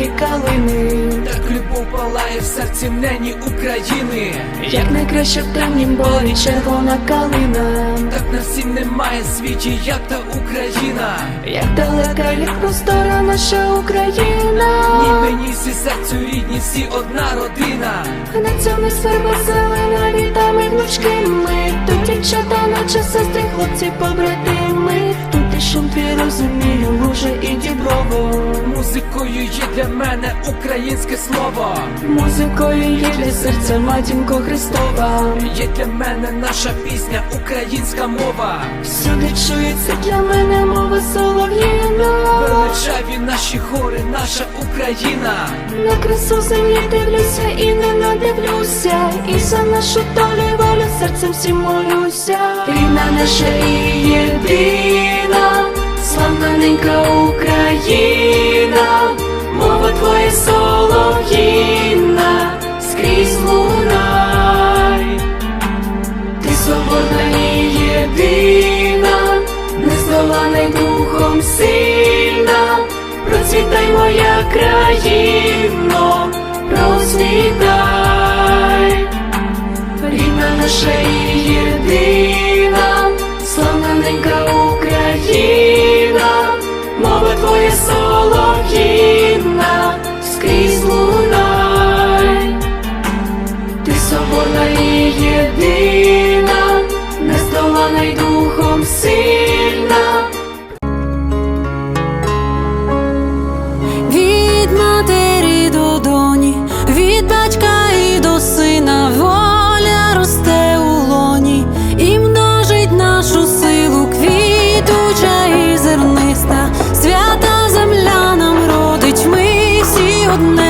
і калини, Так любов палає в серці нені України. як найкраще в темнім борі червона калина, Так на всім немає світі, як та Україна. як далека, як простора наша Україна. Ні мені всі серцю рідні, всі одна родина. На цьому сверба зелена літами гнучки ми Тут дівчата, наче сестри, хлопці побратими Музикою є для мене українське слово. Музикою є для серця матінко Христова Є для мене наша пісня, українська мова. Всюди чується для мене мова солов'їна Величаві наші хори, наша Україна. На красу землі дивлюся і не надивлюся І за нашу долю і волю серцем всім молюся Рідна наша і єдина, славна ненька Україна, твоя солов'їна, скрізь лунай, ти свободна і єдина, нездолана й духом сильна, процвітай моя країно, одне